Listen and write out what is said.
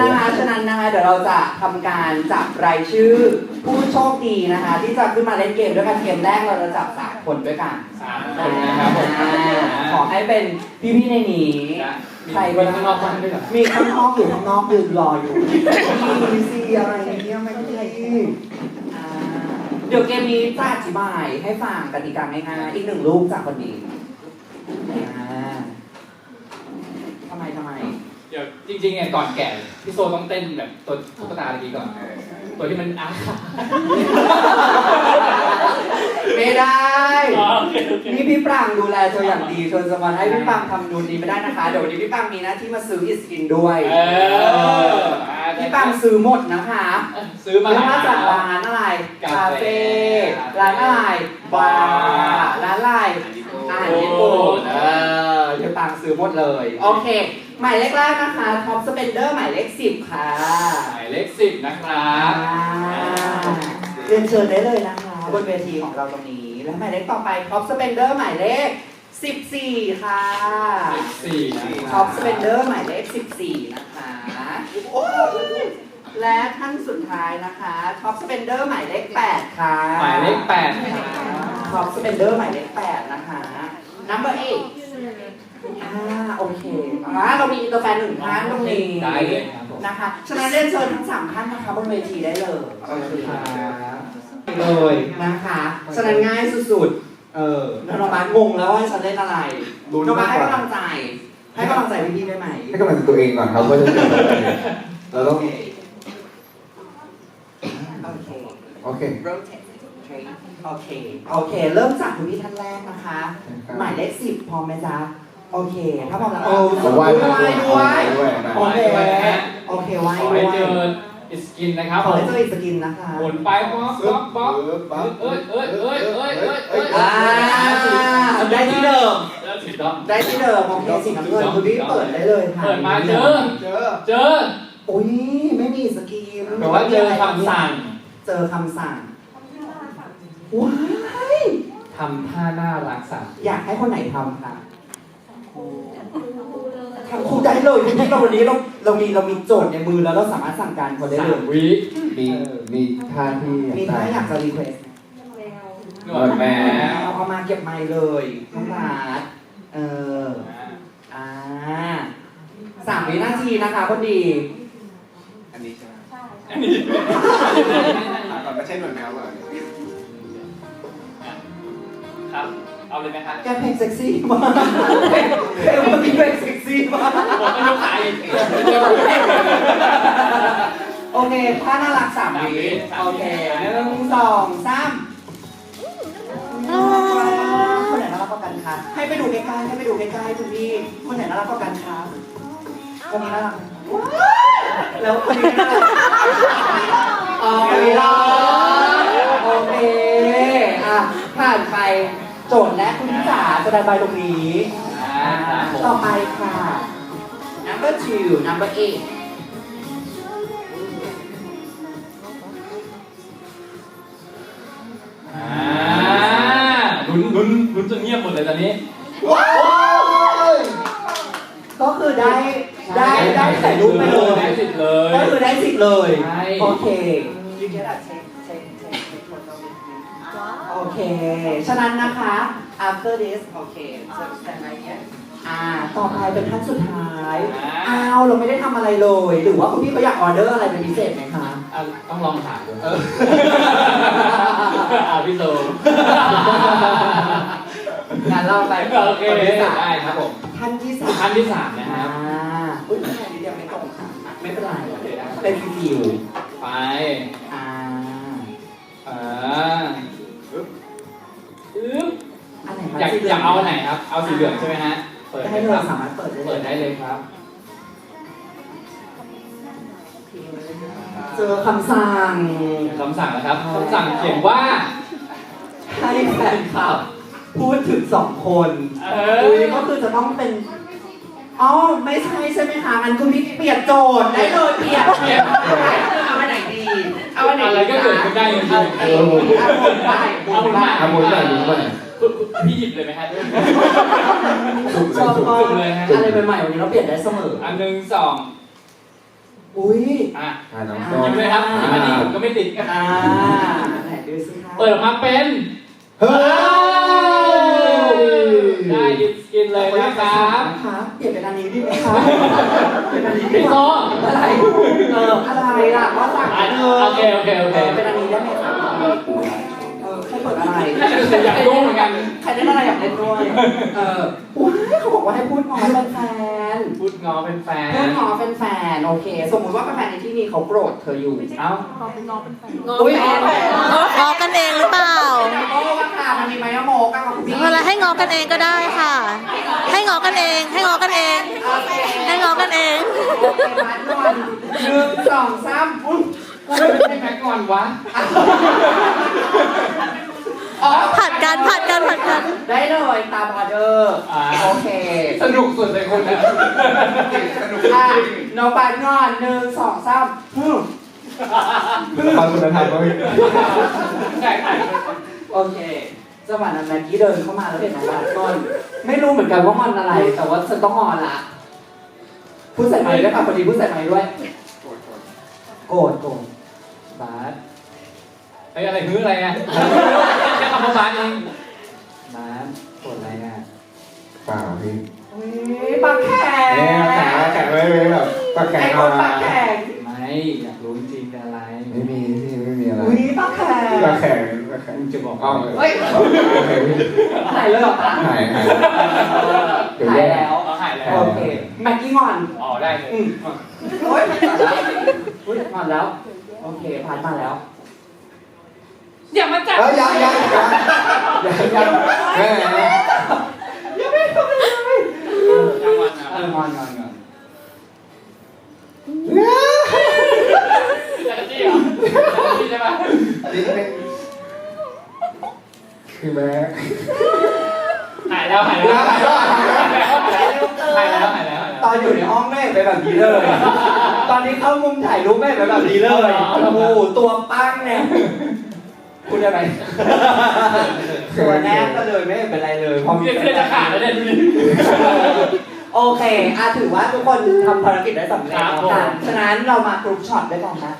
นะคะฉะนั้นนะคะเดี๋ยวเราจะทำการจับรายชื่อผู้โชคดีนะคะ ที่จะขึ้นมาเล่นเกมด้วยกันเกมแรกเราจะจับสามคนด้วยกันสามคนนะครับผมอ่าขอให้เป็นพี่ๆในนี้ใครก็ได้ข้างนอกบ้านด้วยเหรอมีข้างนอกอยู่ข้างนอกยืนรออยู่มีซีอะไรเนี่ยไม่ดีอ่าเดี๋ยวเกมนี้จะอธิบายให้ฟังกติกาง่ายๆอีกหนึ่งลูกจากคนดีอ่าทำไมทำไม เดี๋ยวจริงๆเนี่ยก่อนแก่พี่โซต้องเต้นแบบตัวตุ๊กตาเมื่อกี้ก่อน ตัวที่มันอ้าไม่ได้อ๋อโอเคโอเคนี่พี่ปรางดูแลเธออย่างดีเธอจะมาให้พี่ปรางทำนูนนี้ไม่ได้นะคะ เดี๋ยววันนี้พี่ปรางมีหน้าที่มาซื้ออิสกินด้วย เอออ่าพี่ปรางซื้อหมดนะคะ ซื้อมาไม่ว่าจากร้าร้านอะไรกาคาเฟ่เฟ่ร้านอะไรบาร์ร้านอะไรอาหารญี่ปุ่นเออ พี่ปรางซื้อหมดเลย โอเค หมายเลขแรกนะคะท็อปสเปนเดอร์หมายเลขสิบค่ะหมายเลขสิบนะครับอ่าเรียนเชิญได้เลยนะคะบนเวทีของเราตรงนี้ และหมายเลขต่อไปท็อปสเปนเดอร์หมายเลข14ค่ะเลขสี่นะคท็รัอบปสเปนเดอร์หมายเลข14นะคะโอ้ยและท่านสุดท้ายนะคะท็อปสเปนเดอร์หมายเลข8ค่ะหมายเลขแปดครับท็อปสเปนเดอร์หมายเลข8นะคะ number 8อ่าโอเคอ่าเรามีอินเตอร์แฟนหนึ่งท่านตรงนี้ได้เลยครับผม นะคะฉะนั้นเรียนเชิญทั้งสามท่านนะคะบนเวทีได้เลยโอเคเลยนะคะฉะนั้นง่ายสุดเออๆน้องบาสงงแล้วว่าฉันเล่นอะไรลุ้นน้องบาสมากให้กว่ากำลังใจ ให้กำลังใจพี่ๆได้ไหมให้กำลังใจตัวเองก่อนครับว่าจะเป็นอะไรเราต้องโอเค โอเคโอเค rotate straight โอเค โอเค เริ่มจากคุณพี่ท่านแรกนะคะ หมายเลขสิบพร้อมไหมจ๊ะ โอเค ถ้าพร้อมแล้วโอ้เอาไหว้ไหว้ด้วยด้วยโอเคโอเคไหว้ขอด้ให้วยเจออิสกินนะครับขอให้เจออีกสกินนะคะหมุนไปป๊อกป๊อกป๊อกเอ้ยเอ้ยเอ้ยเอ้ยเอ้ยเอ้ยอ่าได้ที่เดิมแล้วถูกต้องได้ที่เดิมโอเคสีน้ำเงินคุณพี่เปิดได้เลยค่ะเปิดมาเจอเจอเจอโอ้ยไม่มีสกีมแต่ว่าเจอคำสั่ง เจอคำสั่งว้าย ทำท่าน่ารักสั่งอยากให้คนไหนทำค่ะทำครูได้เลยคุณพี่เราวันนี้เราเรามีเรามีโจทย์ในมือแล้วเราสามารถสั่งการคนได้สาเลมยวิมีมีท่าที่มีถ้าอยากจะรีเควสหนวดแมวเอาเอามาเก็บไมค์เลยน้องบาสเอออ่าสามวินาทีนะคะคนดี อันนี้ใช่ไหมอันนี้ถามก่อนไม่ใช่หน่วยแมวก่อน ครับ เอาเลยไหมครับแกเพลงเซ็กซี่มากเพลงวันนี้เพลงเซ็กซี่มากผมก็ยกขาอีกโอเคถ้าน่ารักสามวิโอเคหนึ่งสองสามคนไหนน่ารักกว่ากันคะให้ไปดูใกล้ๆให้ไปดูใกล้ๆคุณพี่คนไหนน่ารักกว่ากันคะคนนี้น่ารักแล้วคนนี้น่ารักอ๋อไม่รอโอเคอะผ่านไป โจทย์และคุณพี่จ๋าจะได้ใบตรงนี้อ่าครับผม ต่อไปค่ะ number two number eight อ่าลุ้นลุ้นลุ้นจนเงียบหมดเลยตอนนี้ ว้าวก็คือได้ได้ได้ถ่ายรูปไปเลย ได้สิทธิ์เลย ก็คือได้สิทธิ์เลย ใช่ โอเค you get a take เค ฉะนั้นนะคะ after this โอเค so stand right here อ่า ต่อไปเป็นท่านสุดท้าย อ้าว เราไม่ได้ทำอะไรเลย หรือว่าคุณพี่เขาอยากออเดอร์อะไรเป็นพิเศษไหมคะ อะต้องลองถามดูอ่าพี่โซงานเราไปโอเคคนที่สามได้ครับผมท่านที่สามขั้นที่สามนะคอ่ารับอุ้ยแค่นี้เดียวไม่ตรงค่ะไม่เป็นไรเป็นฟิวไป อ่าอ่าอึ๊ อันไหนคะอยากสีหลือยากเอาอันไหนครับ เอาสีเหลืองใช่ไหมฮะ เปิดได้เลยเลคยรับสามารถเปิดได้เลยเปิดได้เลยครับ เจอคำสั่งคำสั่งนะครับคำสั่งเขียนว่า ให้แฟนคลับพูดถึงสองคนเออุ้ยอก็คือจะต้องเป็นอ๋อไม่ใช่ใช่ไหมคะงั้นคุณพี่เปลี่ยนโจทย์ได้เลยเปลี่ยนเปลี่ยนเอาอันไหนดี เอาอันไหนอะไรก็เกิดขึ้นได้จริงๆโอเคเอาหมุนไปเอาหมุนไปอามุนหน่อยมุนหน่อยคุณคุณ พี่หยิบเลยไหมฮะสุกชเลยอบสุกมากเลยฮะอะไรใหม่ๆวันนี้เราเปลี่ยนได้เสมออันหนึ่งสองอุ้ยอะอ่าน้องอ่าส้ยิ้มมเลยครับอันนี้ผมก็ไม่ติดอ่าไหนดูสิคะเปิดออกมาเป็นเฮ้ยได้ยินกินเลยนะครับนะคะเปลี่ยนเป็นอันนี้ดีไหมคะเปลี่ยนอันนี้ดีพี่ไหมโตอะไรเอออะไรล่ะว่าสั่งอะเออโอเคโอเคโอเคเป็นอันนี้ได้ไหมคะเออใคร เปิดอะไรอยากรู้เหมือนกัน ใครได้อะไรอยากเล่นด้วย เออว้ายเขาบอกว่าให้พูดงอเป็นแฟน พูดงอเป็นแฟพูดนงอเป็นแฟน โอเค สมมุติว่าเป็นแฟนในที่นี้เขาโกรธเธออยู่ เอ้าอุ้ยงอกันเองหรือเปล่าโมกันค่ะมันมีไหมอะโมกันกับพี่เวลาให้งอกันเองก็ได้ค่ะ ให้งอกันเอง ให้งอกันเองโอเคให้งอกันเองโอเคมาก่อนหนึ่งสองสามอุ้ย กูไม่ได้แม็กก่อนวะอ๋อผัดกันผัดกันผัดกัน ได้เลยตามออเดอร์อ่า โอเคสนุกสุดเลยคนนี้สนุกอะโนบายงอนหนึ่งสองสามฮึ่มความคุณธรรมก็มีใช่ใช่โอเคจังหวะนั้นแม็กกี้เดินเข้ามาแล้วเห็นน้องบาสงอนไม่รู้เหมือนกันว่างอนอะไร แต่ว่าฉันต้องงอนละพูดใส่ไมค์ด้วยค่ะพอดีพูดใส่ไมค์ด้วย โกรธโกรธโกรธโกรธบาสไอ้ยอะไรฮื้ออะไรอะแค่คำว่าบาสเองบาสโกรธอะไรอะเปล่าพี่อุ้ยปากแข็งเอ๊ะแข็งแข็งไม่ไม่แบบปากแข็งไอ้คเอานปากแข็งไม่อยากรู้จริงๆเป็นอะไรไม่มีพี่ไม่มีอะไรอุ้ยปากแข็งปากแข็งปากแข็งมึงจะบอกเอาเฮ้ยโอเคพี่หายเลยเหรอคะหายหายเดี๋ยวหาแย่ยแล้วเอาหายแล้วโอเคแม็กกี้งอน อ๋อได้เลยอืมโอ๊ย ไม่ตัดแล้วอุ้ยงอนแล้ว โอเคผ่านมาแล้ว อย่ามาจับเอ้ยยังยังยังยังยังแม่ยังไม่ทำอะไรเลยจังหวะนะเอองอนงอนงอนจักรจี้เหรอจักรจี้ใช่ปะนิดนึงคือแม่หายแล้วหายแล้วหายแล้วหายแล้วหายแล้วหายแล้วตอนอยู่ในห้องแม่เป็นแบบนี้เลย ตอนนี้เข้ามุมถ่ายรูปแม่เป็นแบบนี้เลยโอ้โหตัวปั้งเนี่ยพูดได้ไหมตัวแนบก็เลยไม่เป็นไรเลยพอมีเพื่อนจะขาดแล้วเนี่ยดูดิโอเคอาถือว่าทุกคนทำภารกิจได้สำเร็จครับแล้วผมกันฉะนั้นเรามากรุ๊ปช็อตด้วยกันนะคะ